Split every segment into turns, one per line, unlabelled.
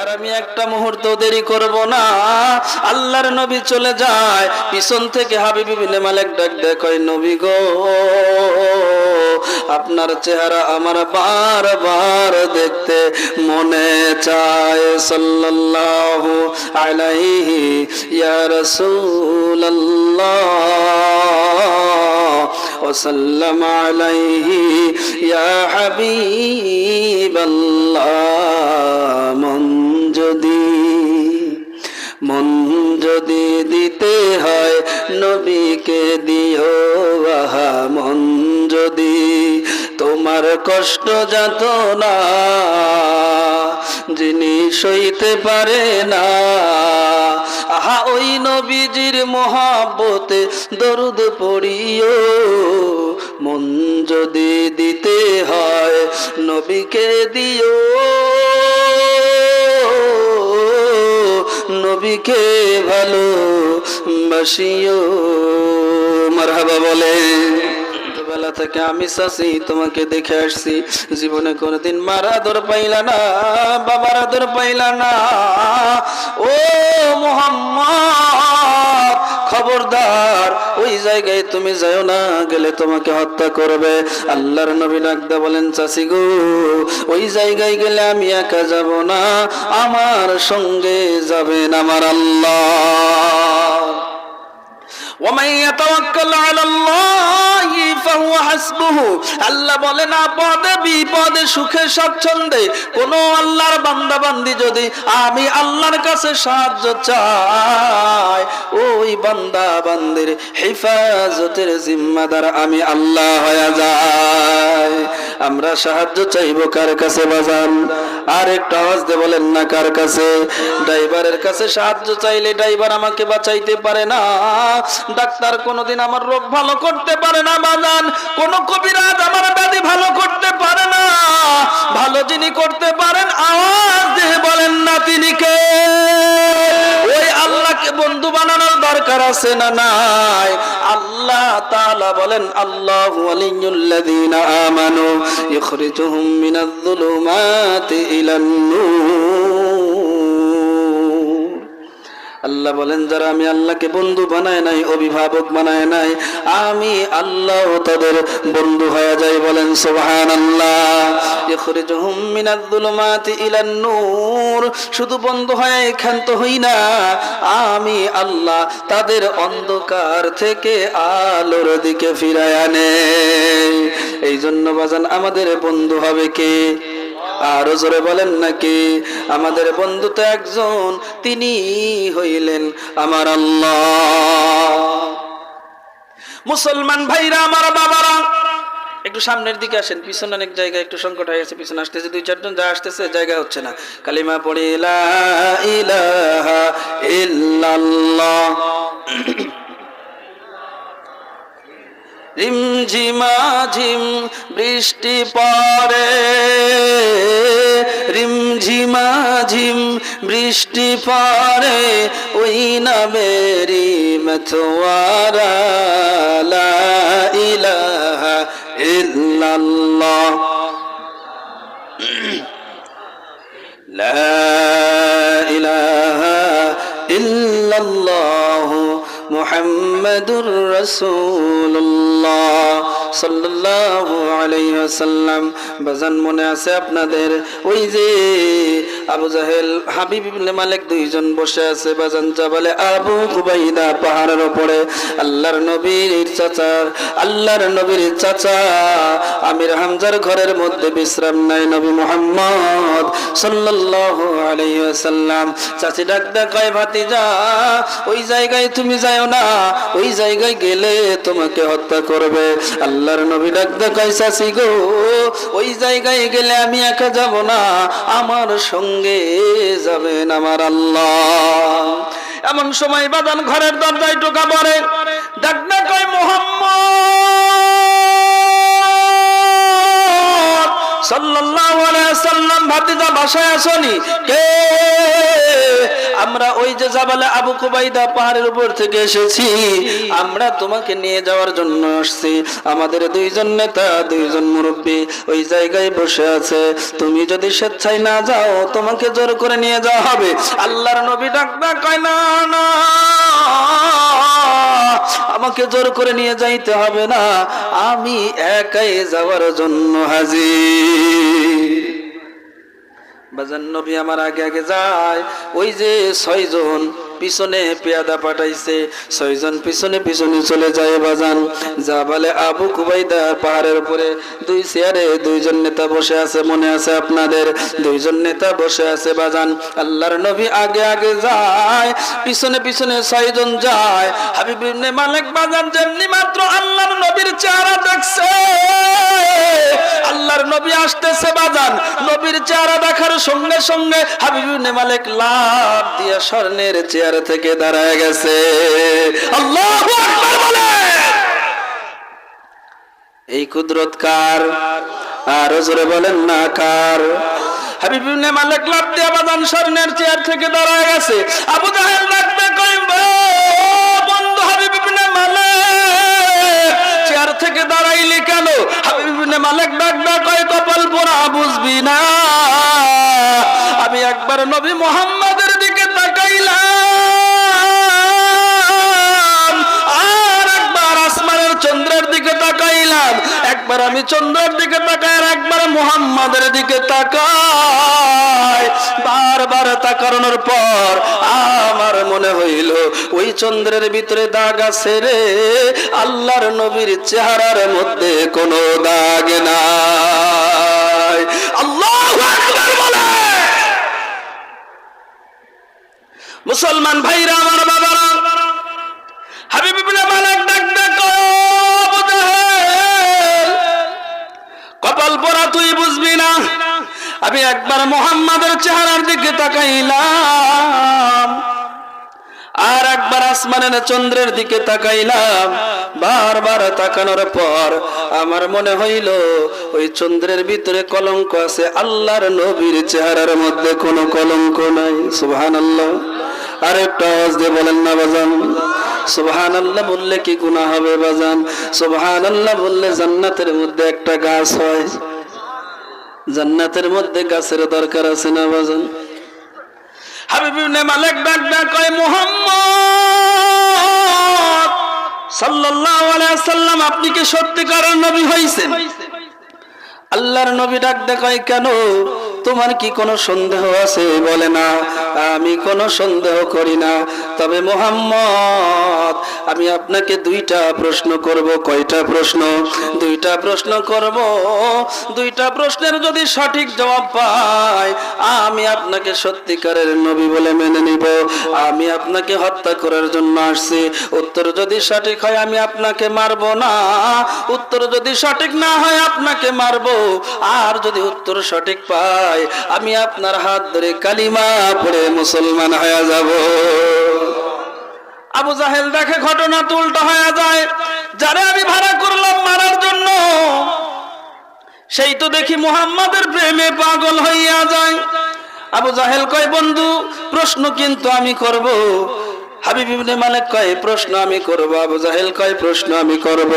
আর আমি একটা মুহূর্ত দেরি করব না। আল্লাহর নবী চলে যায়, পিছন থেকে বিন ডাক গো, আপনার চেহারা আমার বারবার দেখতে মনে চায়, সাল্লাল্লাহু আলাইহি وسلم عليه يا حبيب الله মন যদি মন যদি দিতে হয় নবীকে দিও আহা মন যদি তোমার কষ্ট যাত না যিনি সইতে পারে না আহা ওই নবীজির মহাব্বতে দরুদ পড়িও। মন যদি দিতে হয়, নবীকে দিও। নবীকে ভালো বাসিও মারহাবা বলে ছোটবেলা থেকে আমি চাষি তোমাকে দেখে আসছি। জীবনে কোনোদিন মারা দর পাইলা না, বাবার আদর পাইলা না। ও মোহাম্মদ, খবরদার, ওই জায়গায় তুমি যাও না, গেলে তোমাকে হত্যা করবে। আল্লাহর নবী ডাকদা বলেন চাষি গো, ওই জায়গায় গেলে আমি একা যাব না, আমার সঙ্গে যাবেন আমার আল্লাহ। ومن يتوكل على الله فهو حسبه আল্লাহ বলেন আপদে বিপদে সুখে স্বচ্ছন্দে কোন আল্লাহর বান্দা বান্দি যদি আমি আল্লাহর কাছে সাহায্য চাই ওই বান্দা বান্দির হেফাজতের জিম্মাদার আমি আল্লাহ হয়ে যাই আমরা সাহায্য চাইবো কার কাছে বাজান আর একটু আওয়াজ দিয়ে বলেন না কার কাছে ড্রাইভারের কাছে সাহায্য চাইলে ড্রাইভার আমাকে বাঁচাইতে পারে না ডাক্তার কোনোদিন আমার রোগ ভালো করতে পারে না বাজান কোন কবিরাজ আমার ব্যাধি ভালো করতে পারে না। ভালো যিনি করতে পারেন, আওয়াজ দিয়ে বলেন না তিনি কে ওই আল্লাহকে বন্ধু বানানোর দরকার আছে না নাই? আল্লাহ তাআলা বলেন, আল্লাহু ওয়ালিয়ুল্লাযীনা আমানু ইখরিজুহুম মিনায-যুলুমাতি ইলান নূর আল্লাহ বলেন, যারা আমি আল্লাহকে বন্ধু বানায় নাই, অভিভাবক বানায় নাই, আমি আল্লাহ তাদের বন্ধু হয়ে যাই বলেন সুবহান আল্লাহ নূর। শুধু বন্ধু হয়ে ক্ষান্ত হই না, আমি আল্লাহ তাদের অন্ধকার থেকে আলোর দিকে ফিরায় আনে। এই জন্য বাজান, আমাদের বন্ধু হবে কে? আরও জোরে বলেন নাকি? আমাদের বন্ধু তো একজন, তিনি হইলেন আমার আল্লাহ। মুসলমান ভাইরা, আমার বাবারা, একটু সামনের দিকে আসেন, পিছনে অনেক জায়গায় একটু সংকট হয়ে গেছে, পিছনে আসতেছে, দুই চারজন যা আসতেছে, জায়গা হচ্ছে না। কালিমা পড়ে ইলাহা ইল্লাল্লাহ। রিমঝিমা ঝিম বৃষ্টি পড়ে। রিমঝিমা ঝিম বৃষ্টি পড়ে। ওই নামেরি মথুয়ারা। লা ইলাহা ইল্লাল্লাহ। লা মুহাম্মাদুর রাসূলুল্লাহ সাল্লাল্লাহু আলাইহি বাজান মনে আছে আপনাদের? ওই যে আবু জাহেল, হাবিব মালিক দুইজন বসে আছে। বাজান জাবালে আবু কুবাইদা পাহাড়ের উপরে আল্লাহর নবীর চাচার আল্লাহর নবীর চাচা, আমির হামজার ঘরের মধ্যে বিশ্রাম নাই নবী মুহাম্মদ সাল্লাল্লাহু আলাইহি চাচি ডাক কয় ভাতিজা, ওই জায়গায় তুমি যাও না ওই জায়গায় গেলে তোমাকে হত্যা করবে। আল্লাহর নবী ডাক দা কয় গো, ওই জায়গায় গেলে আমি একা যাব না, আমার সঙ্গে যাবেন আমার আল্লাহ। এমন সময় বাদান ঘরের দরজায় টোকা পড়ে। ডাক কয় মোহাম্মদ! সাল্লাম, ভাতিজা কে? আমরা ওই যে জাবালে আবু কুবাইদা পাহাড়ের উপর থেকে এসেছি। আমরা তোমাকে নিয়ে যাওয়ার জন্য আসছি। আমাদের দুইজন নেতা, দুইজন মুরব্বী ওই জায়গায় বসে আছে। তুমি যদি স্বেচ্ছায় না যাও, তোমাকে জোর করে নিয়ে যাওয়া হবে। আল্লাহর নবী ডাকবা কয় না, আমাকে জোর করে নিয়ে যাইতে হবে না। আমি একাই যাওয়ার জন্য হাজি বাজান নবী আমার আগে আগে যায় ওই যে ছয়জন পিছনে পেয়াদা পাঠাইছে। ছয়জন পিছনে পিছনে চলে যায় বাজান। যা বলে আবু কুবাইদা পাহাড়ের উপরে, দুই চেয়ারে দুইজন নেতা বসে আছে, মনে আছে আপনাদের? দুইজন নেতা বসে আছে বাজান। আল্লাহর নবী আগে আগে যায়, পিছনে পিছনে ছয়জন যায়। হাবিব ইবনে মালিক বাজান যেমনি মাত্র আল্লাহর নবীর চেহারা দেখছে। আল্লাহর নবী আসতেছে বাজান। নবীর চেহারা দেখার সঙ্গে সঙ্গে হাবিবুনে মালিক লাভ দিয়া স্বর্ণের চেয়ার থেকে দাঁড়ায় গেছে। আল্লাহু এই কুদরত কার? আর জোরে বলেন না, কার? মালিক চেয়ার চেয়ার কপাল বুঝবি না। আমি একবার নবী মোহাম্মদের দিকে তাকাইলাম। তাকাইলাম। একবার আমি চন্দ্রের দিকে তাকাই আর একবার মোহাম্মদের দিকে তাকাই। বারবার তাকানোর পর আমার মনে হইল, ওই চন্দ্রের ভিতরে দাগ আছে রে। আল্লাহর নবীর চেহারার মধ্যে কোনো দাগ নাই। আল্লাহ মুসলমান ভাইরা, আমার বাবারা, হাবিব মালিক কপাল পরা তুই বুঝবি না। আমি একবার মোহাম্মদের চেহারার দিকে তাকাইলাম। আর একবার আসমানের চন্দ্রের দিকে তাকাইলাম। বারবার তাকানোর পর আমার মনে হইল, ওই চন্দ্রের ভিতরে কলঙ্ক আছে। আল্লাহর নবীর চেহারার মধ্যে কোনো কলঙ্ক নাই। সুবহান আল্লাহ আর আওয়াজ দিয়ে বলেন না বাজান। সুবহান আল্লাহ বললে কি গুনাহ হবে বাজান? সুবহান আল্লাহ বললে জান্নাতের মধ্যে একটা গাছ হয়। জান্নাতের মধ্যে গাছের দরকার আছে না বাজান? হাবিব ইবনে মালিক ডাক ডাক কয়, মুহাম্মদ সাল্লাল্লাহু আলাইহি সাল্লাম আপনি কি সত্যিকারের নবী হইছেন? আল্লাহর নবী ডাক ডাক দেখায় কেন? তোমার কি কোনো সন্দেহ আছে? বলে না। আমি কোনো সন্দেহ করি না। তবে মোহাম্মদ, আমি আপনাকে দুইটা প্রশ্ন করব। কয়টা প্রশ্ন? দুইটা প্রশ্ন করব। দুইটা প্রশ্নের যদি সঠিক জবাব পাই, আমি আপনাকে সত্যিকারের নবী বলে মেনে নিব। আমি আপনাকে হত্যা করার জন্য আসছি। উত্তর যদি সঠিক হয়, আমি আপনাকে মারবো না। উত্তর যদি সঠিক না হয়, আপনাকে মারবো। আর যদি উত্তর সঠিক পাই আমি আপনার হাত ধরে কালিমা পড়ে মুসলমান হয়ে যাব। আবু জাহেল দেখে ঘটনা তুলটা হয়ে যায়, যারা আমি ভাড়া করলাম মারার জন্য, সেই তো দেখি মুহাম্মাদের প্রেমে পাগল হইয়া যায়। আবু জাহেল কয়, বন্ধু, প্রশ্ন কিন্তু আমি করব। হাবিব ইবনে মালিক কয় প্রশ্ন আমি করব, আবু জাহেল কয়, প্রশ্ন আমি করব।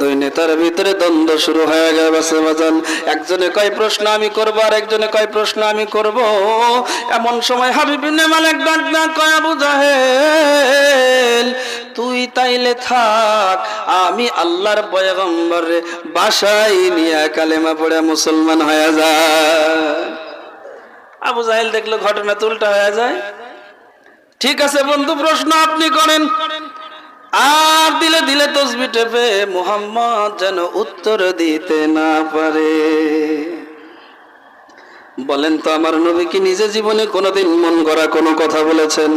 দুই নেতার ভিতরে দ্বন্দ্ব শুরু হয়ে গেছে বাজান একজনে কয়, প্রশ্ন আমি করব, আর একজনে কয়, প্রশ্ন আমি করব। এমন সময় হাবিব ইবনে মালিক ডাক ডাক কয়, আবু জাহেল, তুই তাইলে থাক, আমি আল্লাহর পয়গম্বর বাসায় নিয়ে কালেমা পড়ে মুসলমান হয়ে যায় আবু জাহেল দেখল ঘটনা তো উল্টা হয়ে যায়। ঠিক আছে বন্ধু, প্রশ্ন আপনি করেন। আর দিলে দিলে তসবি টেপে মোহাম্মদ যেন উত্তর দিতে না পারে। বলেন তো, আমার নবী কি নিজে জীবনে কোনোদিন মন গড়া কোনো কথা বলেছেন?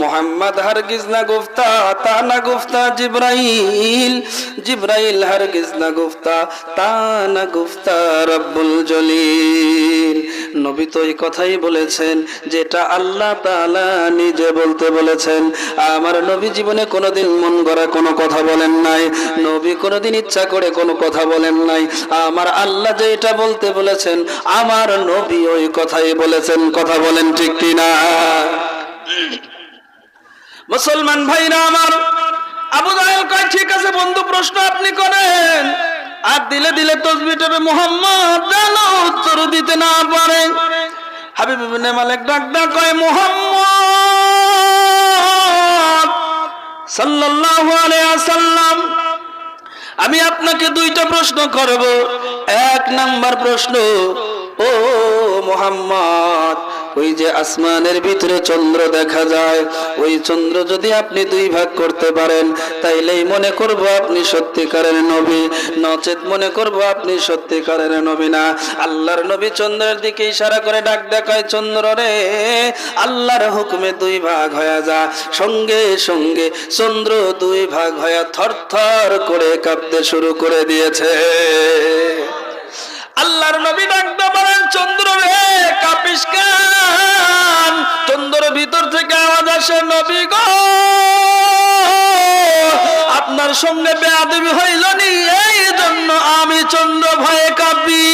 মোহাম্মদ হারগিজ না গুফতা তা না গুফতা জিব্রাইল জিব্রাইল হারগিজ না গুফতা তা না গুফতা রব্বুল জলিল। নবী তো এই কথাই বলেছেন, যেটা আল্লাহ তাআলা নিজে বলতে বলেছেন। আমার নবী জীবনে কোনোদিন মন গড়া কোনো কথা বলেন নাই, নবী কোনোদিন ইচ্ছা করে কোনো কথা বলেন নাই। আমার আল্লাহ যে এটা বলতে বলেছেন, আমার নবী ওই কথাই বলেছেন, কথা বলেন ঠিক কিনা? মুসলমান ভাইরা আমার, আবু জাহেল কয়, ঠিক আছে বন্ধু, প্রশ্ন আপনি করেন। আর দিলে দিলে তসবিটাবে মোহাম্মদ যেন উত্তর দিতে না পারে। হাবিব ইবনে মালিক ডাক ডাক কয়, মোহাম্মদ সাল্লাল্লাহু আলাইহি ওয়াসাল্লাম, আমি আপনাকে দুইটা প্রশ্ন করব। এক নাম্বার প্রশ্ন, ও মোহাম্মদ। ওই যে আসমানের ভিতরে চন্দ্র দেখা যায়, ওই চন্দ্র যদি আপনি দুই ভাগ করতে পারেন, তাইলেই মনে করব আপনি সত্যিকারের নবী। নচেত মনে করব আপনি সত্যিকারের নবী না। আল্লাহর নবী চন্দ্রের দিকে ইশারা করে ডাক দেখায়, চন্দ্র রে, আল্লাহর হুকুমে দুই ভাগ হয়ে যা। সঙ্গে সঙ্গে চন্দ্র দুই ভাগ হয়ে থরথর করে কাঁপতে শুরু করে দিয়েছে। আল্লাহর নবী ডাকতে বলেন, চন্দ্র রে, কাপিস চন্দ্র ভিতর থেকে আওয়াজ আসে, নবী গো, আপনার সঙ্গে বেয়াদবি হইল নি, এই জন্য আমি চন্দ্র ভয়ে কাঁপি।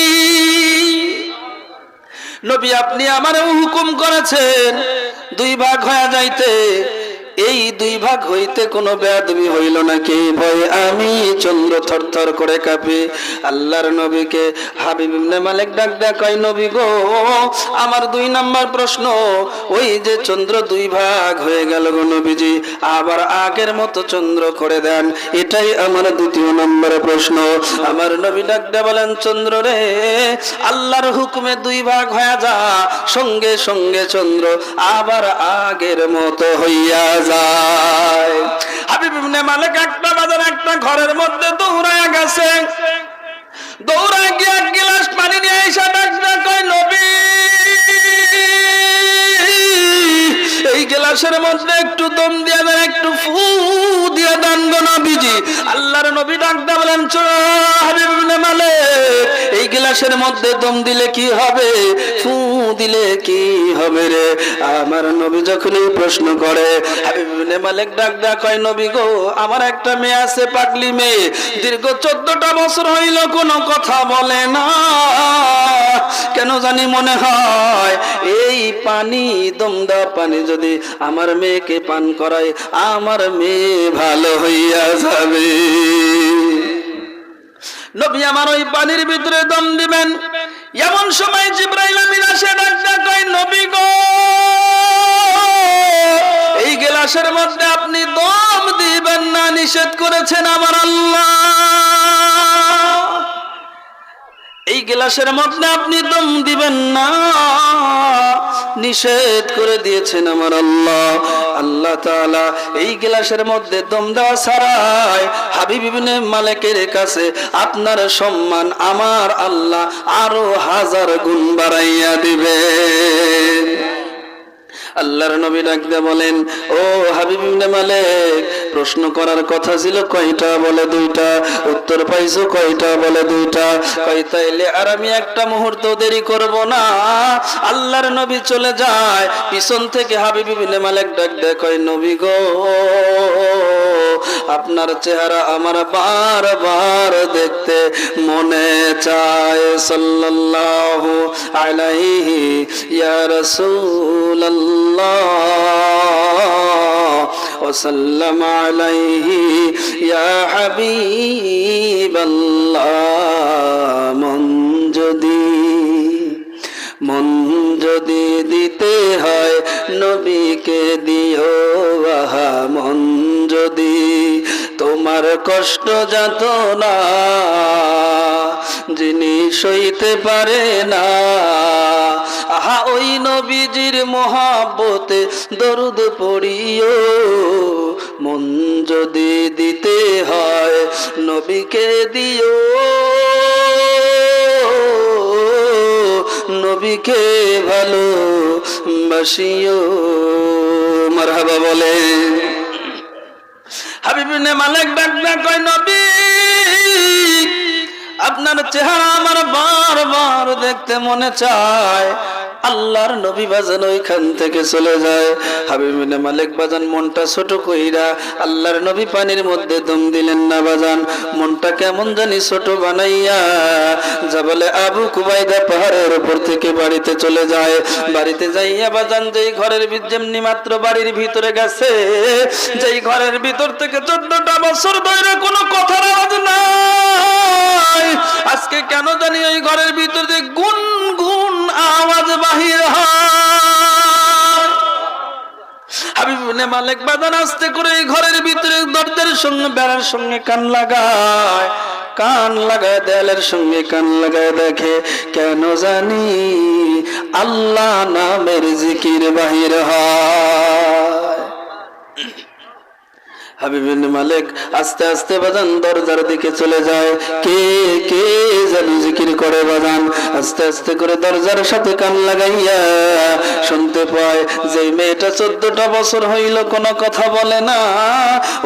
নবী, আপনি আমার হুকুম করেছেন, দুই ভাগ হয়ে যাইতে। এই দুই ভাগ হইতে কোনো বেয়াদবি হইল নাকি ভয় আমি চন্দ্র থরথর করে কাঁপি। আল্লাহর নবীকে হাবিব মালিক ডাক ডাক কয়, নবী গো, আমার দুই নাম্বার প্রশ্ন, ওই যে চন্দ্র দুই ভাগ হয়ে গেল গো নবীজি, আবার আগের মতো চন্দ্র করে দেন, এটাই আমার দ্বিতীয় নম্বর প্রশ্ন। আমার নবী ডাক বলেন, চন্দ্র রে, আল্লাহর হুকুমে দুই ভাগ হয়ে যা, সঙ্গে সঙ্গে চন্দ্র আবার আগের মতো হইয়া যায়। হাবিব ইবনে মালিক বাজার একটা ঘরের মধ্যে দৌড়ায় গেছে। দৌড়ায় গিয়ে এক গিলাস গ্লাসের মধ্যে একটু দম দিয়ে দেন, একটু ফু দিয়ে দেন গো নবীজি। আল্লাহর নবী ডাকতে বলেন মালিক, এই গ্লাসের মধ্যে দম দিলে কি হবে? ফু দিলে কি হবে রে? আমার নবী যখন এই প্রশ্ন করে, হাবিব ইবনে মালিক ডাক ডাক কয়, নবী গো, আমার একটা মেয়ে আছে, পাগলি মেয়ে। দীর্ঘ চোদ্দটা বছর হইল কোনো কথা বলে না। কেন জানি মনে হয়, এই পানি দমদা পানি যদি আমার মেয়েকে পান করায়, আমার মেয়ে ভালো হইয়া যাবে। নবী আমার ওই পানির ভিতরে দম দিবেন। এমন সময় জিব্রাইল আমিন আসে নবী গো! এই গেলাসের মধ্যে আপনি দম দিবেন না, নিষেধ করেছেন আমার আল্লাহ। এই গ্লাসের মধ্যে আপনি দম দিবেন না। নিষেধ করে দিয়েছেন আমার আল্লাহ। আল্লাহ তাআলা এই গ্লাসের মধ্যে দম সারায় হাবিব ইবনে মালিকের কাছে আপনার সম্মান আমার আল্লাহ আরও হাজার গুণ বাড়াইয়া দিবে। আল্লাহর নবী ডাকতে বলেন, ও হাবিব মালেক মালিক প্রশ্ন করার কথা ছিল, কয়টা বলে দুইটা? উত্তর পাইছো, কয়টা বলে দুইটা? কয়, তাইলে আর আমি একটা মুহূর্ত দেরি করব না। আল্লাহর নবী চলে যায়, পিছন থেকে হাবিবি বিনে মালিক ডাক দেয়, কয়, নবী গো, আপনার চেহারা আমার বারবার দেখতে মনে চায়। সাল্লাল্লাহু আলাইহি, ইয়া রাসূলুল্লাহ ও সাল্লামা عليه يا حبيب الله মন যদি মন যদি দিতে হয় নবীকে দিও আহা মন যদি তোমার কষ্ট যাত না যিনি সইতে পারে না আহা ওই নবীজির মহাব্বতে দরুদ পড়িও মন যদি দিতে হয়, নবীকে দিও। নবীকে ভালো বাসিও মারহাবা বলে। হাবিবিনে মালিক ডাক ডাক কয়, নবী, আপনার চেহারা আমার বারবার দেখতে মনে চায়। আল্লাহর নবী বাজান ওইখান থেকে চলে যায়। হাবিবিনে মালিক বাজান মনটা ছোট কইরা আল্লাহর নবী পানির মধ্যে দম দিলেন না বাজান। মনটা কেমন জানি ছোট বানাইয়া যা বলে আবু কুবাইদা পাহাড়ের উপর থেকে বাড়িতে চলে যায়। বাড়িতে যাইয়া বাজান যেই ঘরের যেমনি মাত্র বাড়ির ভিতরে গেছে, যেই ঘরের ভিতর থেকে চোদ্দটা বছর ধরে কোনো কথার আওয়াজ নাই। আজকে কেন জানি ওই ঘরের ভিতর দিয়ে গুন গুন আওয়াজ বাহির হাবিবনে মালিক বাদান আস্তে করে ঘরের ভিতরে দরজার সঙ্গে, বেড়ার সঙ্গে কান লাগায়। কান লাগায়, দেয়ালের সঙ্গে কান লাগায় দেখে, কেন জানি আল্লাহ নামের জিকির বাহির হয়। হাবিবিন মালিক আস্তে আস্তে বাজান দরজার দিকে চলে যায়। কে কে জানি জিকির করে বাজান? আস্তে আস্তে করে দরজার সাথে কান লাগাইয়া শুনতে পায় যে মেয়েটা চোদ্দটা বছর হইল, কোনো কথা বলে না।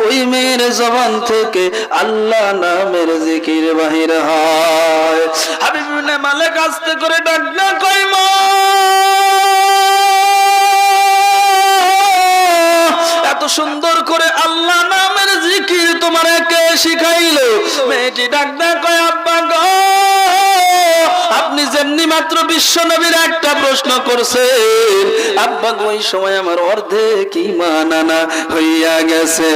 ওই মেয়ের জবান থেকে আল্লাহ নামের জিকির বাহির হয়। হাবিবিন মালিক আস্তে করে ডাক না কই মা! সুন্দর করে আল্লাহ নামের জিকির তোমার কে শিখাইলো। মেয়েটি ডাকদা কয়, আব্বা গো, আপনি যেমনি মাত্র বিশ্ব নবীর একটা প্রশ্ন করছেন, আব্বা গো, ওই সময় আমার অর্ধেক ইমান আনা হইয়া গেছে।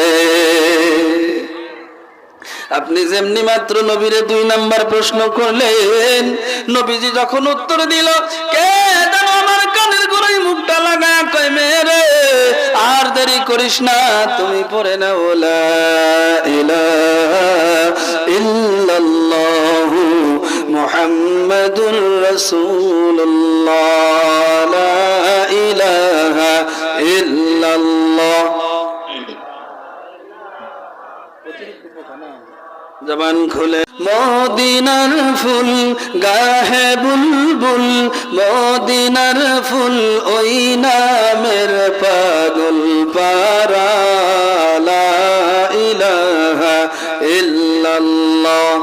আপনি যেমনি মাত্র নবীরে দুই নাম্বার প্রশ্ন করলেন, নবীজি যখন উত্তর দিল, কে কানের গোড়ায় মুখটা লাগায় কয়, মেরে, আর দেরি করিস না, তুমি পড়ে না ওলা ইল্লাল্লাহু মুহাম্মাদুর রাসূলুল্লাহ জবান খুলে, মদিনার ফুল গাহে বুলবুল, মদিনার ফুল ওই নামের পাগল পারা ইলাহা ইল্লাল্লাহ।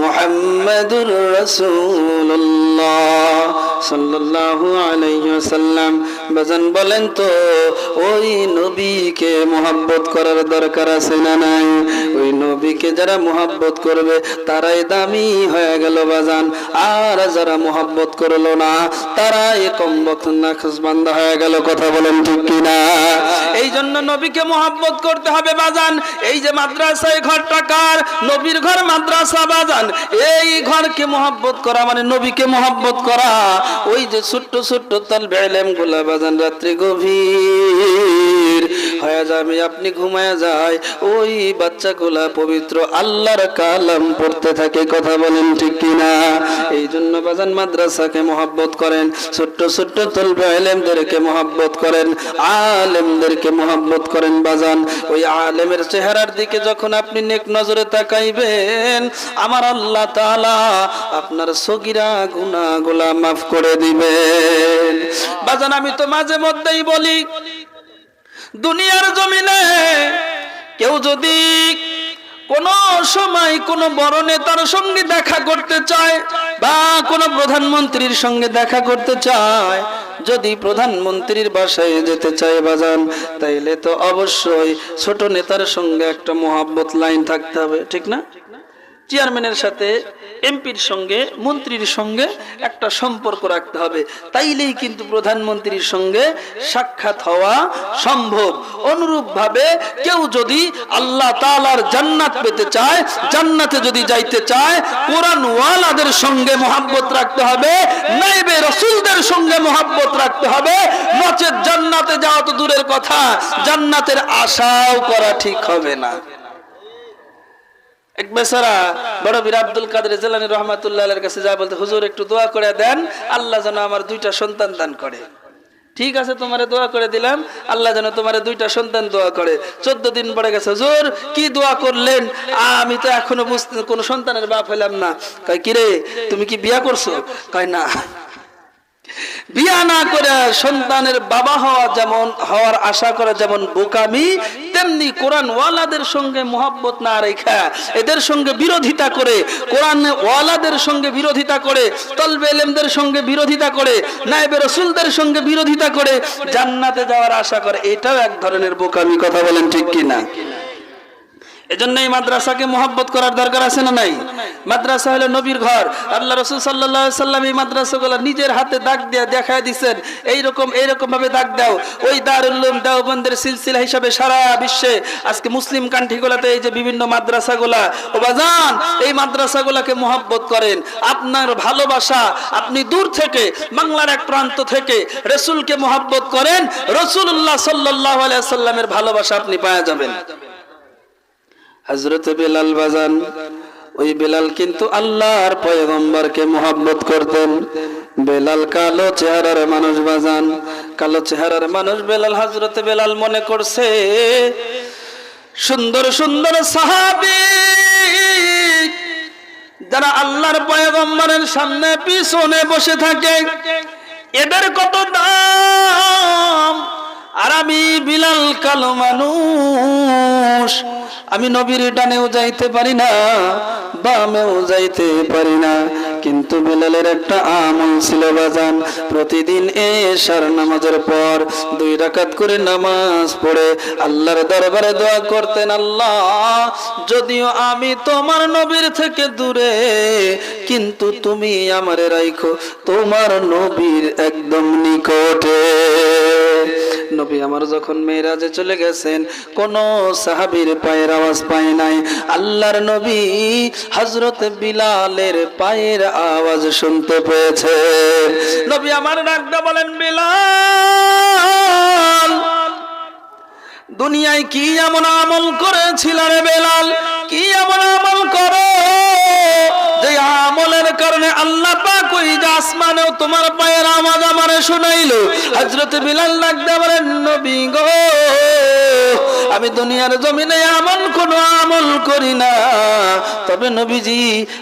মোহাম্মদুর রসুল্লাহ صلى الله عليه وسلم. বাজান বলেন তো, ওই নবীকে মোহাব্বত করার দরকার আছে না নাই? ওই নবীকে যারা মোহাব্বত করবে, তারাই দামি হয়ে গেল বাজান। আর যারা মোহাব্বত করল না, তারাই কম নাকস বান্দা হয়ে গেল, কথা বলেন ঠিক কিনা? এই জন্য নবীকে মোহাব্বত করতে হবে বাজান। এই যে মাদ্রাসায় ঘরটা কার? নবীর ঘর মাদ্রাসা বাজান। এই ঘরকে মোহাব্বত করা মানে নবীকে মোহাব্বত করা। ওই যে ছোট্ট ছোট্ট তাল বেলেমগুলা বাজান রাত্রি গভীর। হয়ে যাবে আপনি ঘুমায় যায় ওই বাচ্চাগুলা পবিত্র আল্লাহর কালাম পড়তে থাকে, কথা বলেন ঠিক কিনা? এই জন্য বাজান মাদ্রাসাকে মহাব্বত করেন, ছোট্ট ছোট্ট তলবে আলেমদেরকে মোহাব্বত করেন, আলেমদেরকে মোহাব্বত করেন বাজান। ওই আলেমের চেহারার দিকে যখন আপনি নেক নজরে তাকাইবেন, আমার আল্লাহ তাআলা আপনার সগিরা গুনাহগুলা মাফ করে দিবেন। বাজান, আমি তো মাঝে মধ্যেই বলি দুনিয়ার জমিনে কেউ যদি কোন সময় কোন বড় নেতার সঙ্গে দেখা করতে চায় বা কোন প্রধানমন্ত্রীর সঙ্গে দেখা করতে চায়, যদি প্রধানমন্ত্রীর বাসায় যেতে চায় বাজান, তাইলে তো অবশ্যই ছোট নেতার সঙ্গে একটা মোহাব্বত লাইন থাকতে হবে, ঠিক না? চেয়ারম্যানের সাথে এমপির সঙ্গে, মন্ত্রীর সঙ্গে একটা সম্পর্ক রাখতে হবে। তাইলেই কিন্তু প্রধানমন্ত্রীর সঙ্গে সাক্ষাৎ হওয়া সম্ভব। অনুরূপ ভাবে কেউ যদি আল্লাহ তাআলার জান্নাত পেতে চায়, জান্নাতে যদি যাইতে চায় কোরআন ওয়ালাদের সঙ্গে মোহাব্বত রাখতে হবে, নাইবে রসুলদের সঙ্গে মোহাব্বত রাখতে হবে। নচেত জান্নাতে যাওয়া তো দূরের কথা, জান্নাতের আশাও করা ঠিক হবে না। এক বেচারা বড় বীর আব্দুল কাদের জেলানি রহমাতুল্লাহ কাছে যা বলতে, হুজুর, একটু দোয়া করে দেন, আল্লাহ যেন আমার দুইটা সন্তান দান করে। ঠিক আছে, তোমারে দোয়া করে দিলাম, আল্লাহ যেন তোমারে দুইটা সন্তান দোয়া করে। চোদ্দ দিন পরে গেছে, হুজুর, কি দোয়া করলেন? আমি তো এখনও বুঝতে, কোনো সন্তানের বাপ হইলাম না। কয়, কিরে, তুমি কি বিয়া করছ? কয়, না। বিয়া না করে সন্তানের বাবা হওয়া যেমন, হওয়ার আশা করা যেমন বোকামি, তেমনি কোরআন ওয়ালাদের সঙ্গে মোহাব্বত না রেখা এদের সঙ্গে বিরোধিতা করে কোরআন ওয়ালাদের সঙ্গে বিরোধিতা করে, তলবে এলেমদের সঙ্গে বিরোধিতা করে নাইবে রসুলদের সঙ্গে বিরোধিতা করে, জান্নাতে যাওয়ার আশা করে, এটাও এক ধরনের বোকামি, কথা বলেন ঠিক কি না এজন্য এই মাদ্রাসাকে মোহাব্বত করার দরকার আছে না নাই? মাদ্রাসা হলো নবীর ঘর। আল্লাহ রসুল সাল্লাহ সাল্লাম এই মাদ্রাসাগুলো নিজের হাতে দাগ দিয়ে দেখায় দিচ্ছেন এইরকম এইরকম ভাবে দাগ দাও। ওই দারুল্লুম দেওবন্দের সিলসিলা হিসাবে সারা বিশ্বে আজকে মুসলিম কান্ট্রিগুলোতে এই যে বিভিন্ন মাদ্রাসাগুলা, ও বাজান, এই মাদ্রাসাগুলাকে মোহাব্বত করেন। আপনার ভালোবাসা আপনি দূর থেকে, বাংলার এক প্রান্ত থেকে রসুলকে মোহাব্বত করেন। রসুল্লাহ সাল্লাহ আলাইসাল্লামের ভালোবাসা আপনি পাওয়া যাবেন। হজরত বেলাল বাজান, ওই বেলাল কিন্তু আল্লাহর পয়গম্বরকে মোহাব্বত করতেন। বেলাল কালো চেহারার মানুষ বাজান, কালো চেহারার মানুষ বেলাল হজরত বেলাল মনে করছে, সুন্দর সুন্দর সাহাবি যারা আল্লাহর পয়গম্বরের সামনে পিছনে বসে থাকে, এদের কত দাম? আর আমি বিলাল কালো মানুষ। আমি নবীর ডানেও যাইতে পারি না, বামেও যাইতে পারি না। কিন্তু বিলালের একটা আমল ছিল বাজান, প্রতিদিন এশার নামাজের পর দুই রাকাত করে নামাজ পড়ে। আল্লাহর দরবারে দোয়া করতেন, আল্লাহ, যদিও আমি তোমার নবীর থেকে দূরে, কিন্তু তুমি আমারে রাইখো, তোমার নবীর একদম নিকটে। নবী আমার যখন মেয়েরাজে চলে গেছেন, কোন সাহাবীর পায়ের আওয়াজ পায় নাই। আল্লাহর নবী হজরত বিলালের পায়ের আওয়াজ শুনতে পেয়েছে। নবী আমার ডাকটা বলেন, বিলাল, দুনিয়ায় কি এমন আমল করেছিল রে বেলাল? কি এমন আমল করো? যে আমলের কারণে আল্লাহ পাক ওই যে আসমানেও তোমার পায়ের আওয়াজ আমারে শুনাইলো। হযরত বিলাল লাগতে বলেন, নবী গো, আমি দুনিয়ার জমিনে এমন কোন আমল করি না। তবে নবীজি,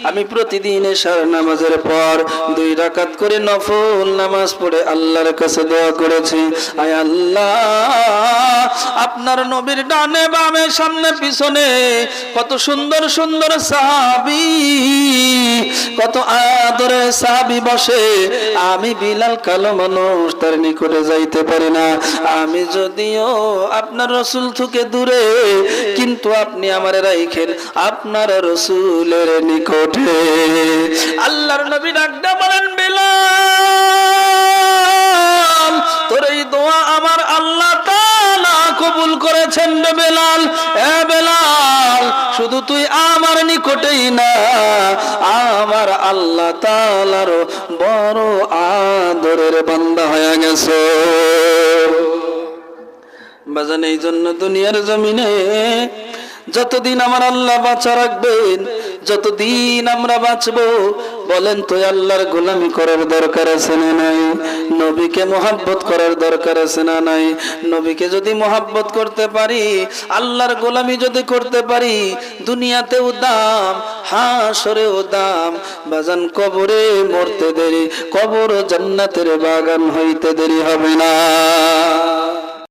আমি প্রতিদিন এশার নামাজের পর দুই রাকাত করে নফল নামাজ পড়ে আল্লাহর কাছে দোয়া করেছি। আয় আল্লাহ, আপনার নবীর ডানে বামে সামনে পিছনে কত সুন্দর সুন্দর সাহাবি কত আদরে সাহাবি বসে, আমি বিলাল কালো মানুষ, তার নিকটে যাইতে পারি না। আমি যদিও আপনার রসুল থেকে দূরে, কিন্তু আপনি আমার রাইখেন আপনার রসুলের নিকটে। আল্লাহর নবী ডাকটা বলেন, বিলাল, তোর এই দোয়া আমার আল্লাহ কবুল করেছেন বেলাল। শুধু তুই আমার নিকটেই না, আমার আল্লাহ তালার বড় আদরের বান্দা হয়ে গেছে। বাজান, এই জন্য দুনিয়ার জমিনে যতদিন আমার আল্লাহ বাঁচা রাখবেন, যতদিন আমরা বাঁচব, বলেন তো আল্লাহর গোলামি করার দরকার আছে না নাই? নবীকে মোহাব্বত করার দরকার আছে না নাই? নবীকে যদি মোহাব্বত করতে পারি, আল্লাহর গোলামি যদি করতে পারি, দুনিয়াতেও দাম হাসরেও দাম, বাজান কবরে মরতে দেরি, কবর জান্নাতের বাগান হইতে দেরি হবে না।